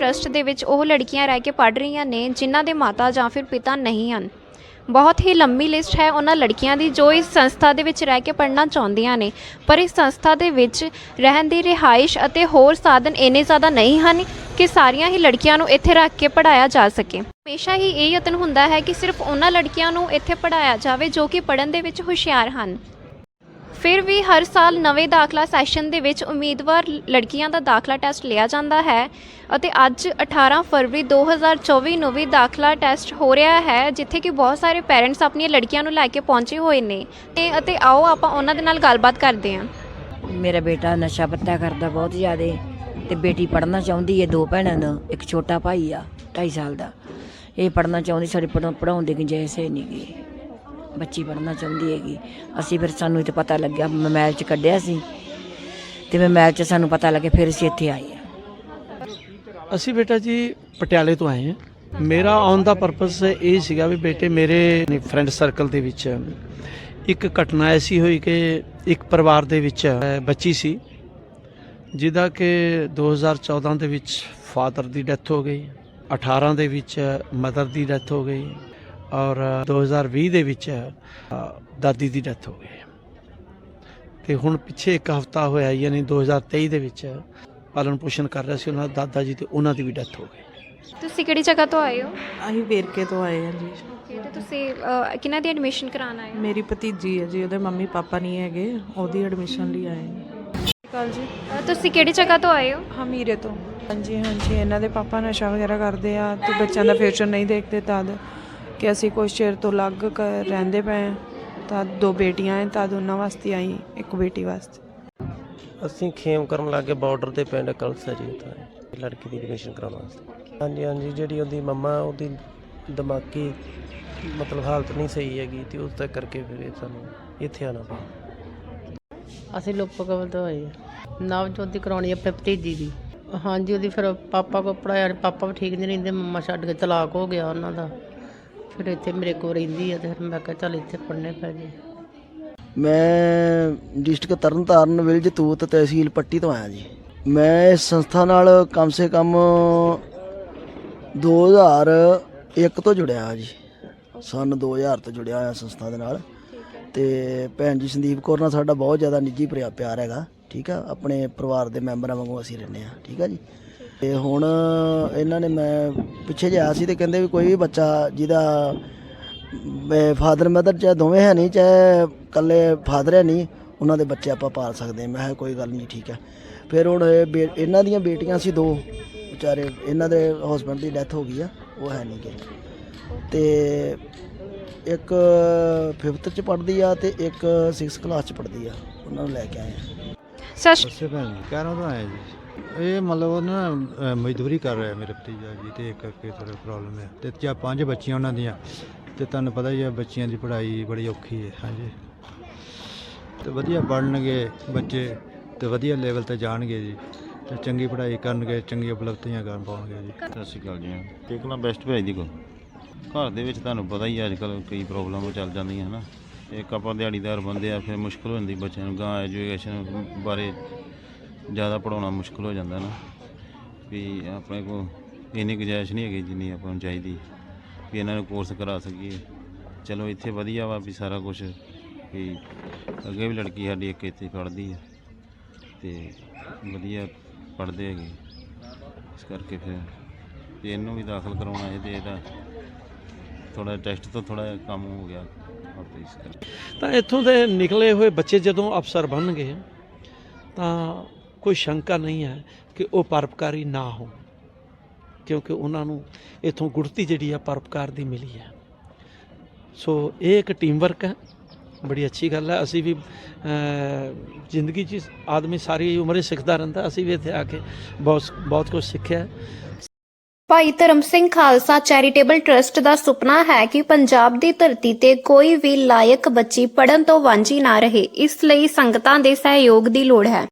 Trust ਦੇ ਵਿੱਚ ਉਹ ਲੜਕੀਆਂ ਰਹਿ ਕੇ ਪੜ੍ਹ ਰਹੀਆਂ ਨੇ, ਜਿਨ੍ਹਾਂ ਦੇ ਮਾਤਾ ਜਾਂ ਫਿਰ ਪਿਤਾ ਨਹੀਂ ਹਨ। ਬਹੁਤ ਹੀ ਲੰਮੀ ਲਿਸਟ ਹੈ ਉਹਨਾਂ ਲੜਕੀਆਂ ਦੀ ਜੋ ਇਸ ਸੰਸਥਾ ਦੇ ਵਿੱਚ ਰਹਿ ਕੇ ਪੜ੍ਹਨਾ ਚਾਹੁੰਦੀਆਂ ਨੇ। ਪਰ ਇਸ ਸੰਸਥਾ ਦੇ ਵਿੱਚ ਰਹਿਣ ਦੀ ਰਿਹਾਇਸ਼ ਅਤੇ ਹੋਰ ਸਾਧਨ ਇੰਨੇ ਜ਼ਿਆਦਾ ਨਹੀਂ ਹਨ ਕਿ ਸਾਰੀਆਂ ਹੀ ਲੜਕੀਆਂ ਨੂੰ ਇੱਥੇ ਰੱਖ ਕੇ ਪੜਾਇਆ ਜਾ ਸਕੇ। ਹਮੇਸ਼ਾ ਹੀ ਇਹ ਯਤਨ ਹੁੰਦਾ ਹੈ ਕਿ ਸਿਰਫ ਉਹਨਾਂ ਲੜਕੀਆਂ ਨੂੰ ਇੱਥੇ ਪੜਾਇਆ ਜਾਵੇ ਜੋ ਕਿ ਪੜ੍ਹਨ ਦੇ ਵਿੱਚ ਹੁਸ਼ਿਆਰ ਹਨ। ਫਿਰ ਵੀ ਹਰ ਸਾਲ ਨਵੇਂ ਦਾਖਲਾ ਸੈਸ਼ਨ ਦੇ ਵਿੱਚ ਉਮੀਦਵਾਰ ਲੜਕੀਆਂ ਦਾ ਦਾਖਲਾ ਟੈਸਟ ਲਿਆ ਜਾਂਦਾ ਹੈ ਅਤੇ ਅੱਜ 18 ਫਰਵਰੀ 2024 ਨੂੰ ਵੀ ਦਾਖਲਾ ਟੈਸਟ ਹੋ ਰਿਹਾ ਹੈ, ਜਿੱਥੇ ਕਿ ਬਹੁਤ ਸਾਰੇ ਪੈਰੈਂਟਸ ਆਪਣੀਆਂ ਲੜਕੀਆਂ ਨੂੰ ਲੈ ਕੇ ਪਹੁੰਚੇ ਹੋਏ ਨੇ। ਤੇ, ਅਤੇ ਆਓ ਆਪਾਂ ਉਹਨਾਂ ਦੇ ਨਾਲ ਗੱਲਬਾਤ ਕਰਦੇ ਹਾਂ। ਮੇਰਾ ਬੇਟਾ ਨਸ਼ਾ ਪੱਤਾ ਕਰਦਾ ਬਹੁਤ ਜ਼ਿਆਦਾ ਤੇ ਬੇਟੀ ਪੜ੍ਹਨਾ ਚਾਹੁੰਦੀ ਹੈ, ਦੋ ਭੈਣਾਂ ਦਾ ਇੱਕ ਛੋਟਾ ਭਾਈ ਆ 2.5 ਸਾਲ ਦਾ। ਇਹ ਪੜ੍ਹਨਾ ਚਾਹੁੰਦੀ, ਸਾਡੇ ਪੜ੍ਹਾਉਣ ਦੀ ਗੁੰਜਾਇਸ਼ ਹੈ ਨਹੀਂ ਗੀ। ਬੱਚੀ ਪੜ੍ਹਨਾ ਚਾਹੁੰਦੀ ਹੈਗੀ। ਅਸੀਂ ਫਿਰ ਸਾਨੂੰ ਇਹ ਪਤਾ ਲੱਗਿਆ, ਮੋਬਾਈਲ 'ਚ ਕੱਢਿਆ ਸੀ। ਤੇ ਮੋਬਾਈਲ 'ਚ ਸਾਨੂੰ ਪਤਾ ਲੱਗਿਆ, ਫਿਰ ਅਸੀਂ ਇੱਥੇ ਆਏ ਹਾਂ। ਅਸੀਂ ਬੇਟਾ ਜੀ ਪਟਿਆਲੇ ਤੋਂ ਆਏ ਹਾਂ। ਮੇਰਾ ਆਉਣ ਦਾ ਪਰਪਸ ਇਹ ਸੀਗਾ ਵੀ ਬੇਟੇ ਮੇਰੇ ਫਰੈਂਡ ਸਰਕਲ ਦੇ ਵਿੱਚ ਇੱਕ ਘਟਨਾ ਐਸੀ ਹੋਈ ਕਿ ਇੱਕ ਪਰਿਵਾਰ ਦੇ ਵਿੱਚ ਬੱਚੀ ਸੀ, ਜਿਹਦਾ ਕਿ 2014 ਦੇ ਵਿੱਚ ਫਾਦਰ ਦੀ ਡੈਥ ਹੋ ਗਈ 18 ਦੇ ਵਿੱਚ ਮਦਰ ਦੀ ਡੈਥ ਹੋ ਗਈ। ਔਰ 2020 ਦੇ ਵਿੱਚ ਦਾਦੀ ਦੀ ਡੈਥ ਹੋ ਗਈ। ਤੇ ਹੁਣ ਪਿੱਛੇ ਇੱਕ ਹਫਤਾ ਹੋਇਆ ਯਾਨੀ 2023 ਦੇ ਵਿੱਚ ਪਾਲਣ ਪੋਸ਼ਣ ਕਰ ਰਿਹਾ ਸੀ ਉਹਨਾਂ ਦਾ ਦਾਦਾ ਜੀ ਤੇ ਉਹਨਾਂ ਦੀ ਵੀ ਡੈਥ ਹੋ ਗਈ। ਤੁਸੀਂ ਕਿਹੜੀ ਜਗ੍ਹਾ ਤੋਂ ਆਏ ਹੋ? ਅਸੀਂ ਵੇਰਕੇ ਤੋਂ ਆਏ ਹਾਂ ਜੀ। ਤੇ ਤੁਸੀਂ ਕਿਹਨਾਂ ਦੀ ਐਡਮਿਸ਼ਨ ਕਰਾਉਣ ਆਏ ਹੋ? ਮੇਰੀ ਭਤੀਜੀ ਹੈ ਜੀ ਉਹਦੇ ਮੰਮੀ ਪਾਪਾ ਨਹੀਂ ਹੈਗੇ ਉਹਦੀ ਐਡਮਿਸ਼ਨ ਲਈ ਆਏ ਹਾਂ। ਕੱਲ ਜੀ। ਤੁਸੀਂ ਕਿਹੜੀ ਜਗ੍ਹਾ ਤੋਂ ਆਏ ਹੋ? ਹਮੀਰੇ ਤੋਂ। ਹਾਂਜੀ ਹਾਂਜੀ ਇਹਨਾਂ ਦੇ ਪਾਪਾ ਨਸ਼ਾ ਵਗੈਰਾ ਕਰਦੇ ਆ ਤੇ ਬੱਚਿਆਂ ਦਾ ਫਿਊਚਰ ਨਹੀਂ ਦੇਖਦੇ ਤਦ ਕਿ ਅਸੀਂ ਕੁਛ ਚਿਰ ਤੋਂ ਅਲੱਗ ਕ- ਰਹਿੰਦੇ ਪਏ ਹਾਂ। ਤਾਂ ਦੋ ਬੇਟੀਆਂ ਹੈ ਤਾਂ ਦੋਨਾਂ ਵਾਸਤੇ ਆਈ ਇੱਕ ਬੇਟੀ ਵਾਸਤੇ। ਅਸੀਂ ਖੇਮ ਕਰਨ ਲੱਗੇ ਬਾਰਡਰ ਤੇ ਪਿੰਡ ਕਲਸਾ ਜੀ ਉੱਥੇ। ਲੜਕੀ ਦੀ ਐਡਮਿਸ਼ਨ ਕਰਾਉਣ ਵਾਸਤੇ। ਹਾਂਜੀ ਹਾਂਜੀ ਜਿਹੜੀ ਉਹਦੀ ਮੰਮਾ ਉਹਦੀ ਦਿਮਾਗੀ ਮਤਲਬ ਹਾਲਤ ਨਹੀਂ ਸਹੀ ਹੈਗੀ ਤੇ ਉਸ ਦਾ ਕਰਕੇ ਫਿਰ ਇਹ ਸਾਨੂੰ ਇੱਥੇ ਆਣਾ ਪਿਆ। ਅਸੀਂ ਲੋਪਕਵਲ ਤੋਂ ਆਏ ਹਾਂ। ਨਵਜੋਤ ਦੀ ਕਰਾਉਣੀ ਆਪਣੇ ਭਤੀਜੀ ਦੀ। ਹਾਂਜੀ ਉਹਦੀ ਫਿਰ ਪਾਪਾ ਕੋ ਪੜਾਇਆ ਪਾਪਾ ਵੀ ਠੀਕ ਨਹੀਂ ਰਹਿੰਦੇ ਮੰਮਾ ਛੱਡ ਕੇ ਤਲਾਕ ਹੋ ਗਿਆ ਉਹਨਾਂ ਦਾ। ਫਿਰ ਇੱਥੇ ਮੇਰੇ ਕੋਲ ਰਹਿੰਦੀ ਆ ਤੇ ਫਿਰ ਮੈਂ ਕਿਹਾ ਚੱਲ ਇੱਥੇ ਪੜ੍ਹਨੇ ਪੈ ਜੇ ਮੈਂ ਡਿਸਟ੍ਰਿਕਟ ਤਰਨਤਾਰਨ ਵਿਲਜ ਤੂਤ ਤਹਿਸੀਲ ਪੱਟੀ ਤੋਂ ਆਇਆ ਜੀ। ਮੈਂ ਇਸ ਸੰਸਥਾ ਨਾਲ ਕਮ ਸੇ ਕਮ 2001 ਤੋਂ ਜੁੜਿਆ ਹਾਂ ਜੀ। ਸਨ 2000 ਤੋਂ ਜੁੜਿਆ ਹੋਇਆ ਸੰਸਥਾ ਦੇ ਨਾਲ। ਤੇ ਭੈਣ ਜੀ ਸੰਦੀਪ ਕੌਰ ਨਾਲ ਸਾਡਾ ਬਹੁਤ ਜ਼ਿਆਦਾ ਨਿੱਜੀ ਪ੍ਰਿਆ- ਪਿਆਰ ਹੈਗਾ। ਠੀਕ ਆ? ਆਪਣੇ ਪਰਿਵਾਰ ਦੇ ਮੈਂਬਰਾਂ ਵਾਂਗੂ ਅਸੀਂ ਰਹਿੰਦੇ ਆ ਠੀਕ ਆ ਜੀ? ਤੇ ਹੁਣ ਇਹਨਾਂ ਨੇ ਮੈਂ ਪਿੱਛੇ ਜਿਹਾ ਸੀ ਤੇ ਕਹਿੰਦੇ ਵੀ ਕੋਈ ਵੀ ਬੱਚਾ ਜਿਹਦਾ ਫਾਦਰ ਮਦਰ ਚਾਹੇ ਦੋਵੇਂ ਹੈ ਨਹੀਂ, ਚਾਹੇ ਇਕੱਲੇ ਫਾਦਰ ਹੈ ਨਹੀਂ, ਉਹਨਾਂ ਦੇ ਬੱਚੇ ਆਪਾਂ ਪਾਲ ਸਕਦੇ ਮੈਂ ਕਿਹਾ ਕੋਈ ਗੱਲ ਨਹੀਂ, ਠੀਕ ਹੈ। ਫਿਰ ਹੁਣ ਬੇ- ਇਹਨਾਂ ਦੀਆਂ ਬੇਟੀਆਂ ਸੀ ਦੋ, ਵਿਚਾਰੇ, ਇਹਨਾਂ ਦੇ ਹਸਬੰਡ ਦੀ ਡੈਥ ਹੋ ਗਈ ਆ, ਉਹ ਹੈ ਨਹੀਂ ਗੇ। ਤੇ ਇੱਕ 5th ਚ ਪੜ੍ਹਦੀ ਆ ਤੇ ਇੱਕ 6th ਕਲਾਸ ਚ ਪੜ੍ਹਦੀ ਆ, ਉਹਨਾਂ ਨੂੰ ਲੈ ਕੇ ਆਏ ਆ। ਸਤਿ ਸ਼੍ਰੀ ਭੈਣ ਜੀ। ਕਹਿਣਾ ਤੋਂ ਆਇਆ ਜੀ। ਇਹ ਮਤਲਬ ਉਹ ਨਾ ਮਜ਼ਦੂਰੀ ਕਰ ਰਿਹਾ ਮੇਰੇ ਭਤੀਜਾ ਜੀ ਤੇ ਇੱਕ ਕਰਕੇ ਥੋੜਾ ਪ੍ਰੋਬਲਮ ਹੈ। ਤੇ ਜਾਂ ਪੰਜ ਬੱਚੀਆਂ ਉਹਨਾਂ ਦੀਆਂ। ਤੇ ਤੁਹਾਨੂੰ ਪਤਾ ਹੀ ਹੈ ਬੱਚੀਆਂ ਦੀ ਪੜ੍ਹਾਈ ਬੜੀ ਔਖੀ ਹੈ ਹਾਂਜੀ। ਤੇ ਵਧੀਆ ਪੜ੍ਹਨਗੇ ਬੱਚੇ ਤੇ ਵਧੀਆ ਲੈਵਲ ਤੇ ਜਾਣਗੇ ਜੀ। ਤੇ ਚੰਗੀ ਪੜ੍ਹਾਈ ਕਰਨਗੇ ਚੰਗੀਆਂ ਉਪਲਬਧੀਆਂ ਕਰ ਪਾਉਣਗੇ ਜੀ। ਸਤਿ ਸ਼੍ਰੀ ਅਕਾਲ ਜੀ। ਟੇਕਲਾ ਬੈਸਟ ਭੇਜ ਦੀ ਕੋ ਘਰ ਦੇ ਵਿੱਚ ਤੁਹਾਨੂੰ ਪਤਾ ਹੀ ਅੱਜ ਕੱਲ ਕਈ ਪ੍ਰੋਬਲਮ ਚੱਲ ਜਾਂਦੀਆਂ ਹਨਾ। ਇੱਕ ਆਪਾਂ ਦਿਹਾੜੀਦਾਰ ਬੰਦੇ ਆ, ਫਿਰ ਮੁਸ਼ਕਲ ਹੋ ਜਾਂਦੀ ਬੱਚਿਆਂ ਨੂੰ ਗਾਂ ਐਜੂਕੇਸ਼ਨ ਬਾਰੇ ਜ਼ਿਆਦਾ ਪੜਾਉਣਾ ਮੁਸ਼ਕਲ ਹੋ ਜਾਂਦਾ ਨਾ। ਵੀ ਆਪਣੇ ਕੋਲ ਇੰਨੀ ਗੁੰਜਾਇਸ਼ ਨਹੀਂ ਹੈਗੀ ਜਿੰਨੀ ਆਪਾਂ ਨੂੰ ਚਾਹੀਦੀ, ਵੀ ਇਹਨਾਂ ਨੂੰ ਕੋਰਸ ਕਰਾ ਸਕੀਏ। ਚਲੋ ਇੱਥੇ ਵਧੀਆ ਵਾ ਵੀ ਸਾਰਾ ਕੁਝ ਵੀ ਅੱਗੇ ਵੀ ਲੜਕੀ ਸਾਡੀ ਇੱਕ ਇੱਥੇ ਪੜ੍ਹਦੀ ਆ, ਤੇ ਵਧੀਆ ਪੜ੍ਹਦੇ ਹੈਗੇ। ਇਸ ਕਰਕੇ ਫਿਰ ਜੇ ਇਹਨੂੰ ਵੀ ਦਾਖਲ ਕਰਾਉਣਾ ਹੈ ਤੇ ਇਹਦਾ ਥੋੜਾ ਟੈਸਟ ਤੋਂ ਥੋੜਾ ਕੰਮ ਹੋ ਗਿਆ ਆਪੇ ਇਸ ਕਰਕੇ। ਤਾਂ ਇੱਥੋਂ ਦੇ ਨਿਕਲੇ ਹੋਏ ਬੱਚੇ ਜਦੋਂ ਅਫਸਰ ਬਣ ਗਏ ਤਾਂ ਕੋਈ ਸ਼ੰਕਾ ਨਹੀਂ ਹੈ ਕਿ ਉਹ ਪਰਪਕਾਰੀ ਨਾ ਹੋਣ, ਕਿਉਂਕਿ ਉਹਨਾਂ ਨੂੰ ਇਥੋਂ ਗੁੜਤੀ ਜਿਹੜੀ ਆ ਪਰਪਕਾਰ ਦੀ ਮਿਲੀ ਹੈ। ਸੋ ਇਹ ਇੱਕ ਟੀਮ ਵਰਕ ਹੈ, ਬੜੀ ਅੱਛੀ ਗੱਲ ਹੈ। ਅਸੀਂ ਵੀ ਜ਼ਿੰਦਗੀ 'ਚ ਆਦਮੀ ਸਾਰੀ ਉਮਰ ਹੀ ਸਿੱਖਦਾ ਰਹਿੰਦਾ। ਅਸੀਂ ਵੀ ਇੱਥੇ ਆ ਕੇ ਬਹੁਤ ਬਹੁਤ ਕੁਝ ਸਿੱਖਿਆ। ਭਾਈ ਧਰਮ ਸਿੰਘ ਖਾਲਸਾ ਚੈਰੀਟੇਬਲ ਟਰਸਟ ਦਾ ਸੁਪਨਾ ਹੈ ਕਿ ਪੰਜਾਬ ਦੀ ਧਰਤੀ ਤੇ ਕੋਈ ਵੀ ਲਾਇਕ ਬੱਚੀ ਪੜਨ ਤੋਂ ਵਾਂਝੀ ਨਾ ਰਹੇ, ਇਸ ਲਈ ਸੰਗਤਾਂ ਦੇ ਸਹਿਯੋਗ ਦੀ ਲੋੜ ਹੈ।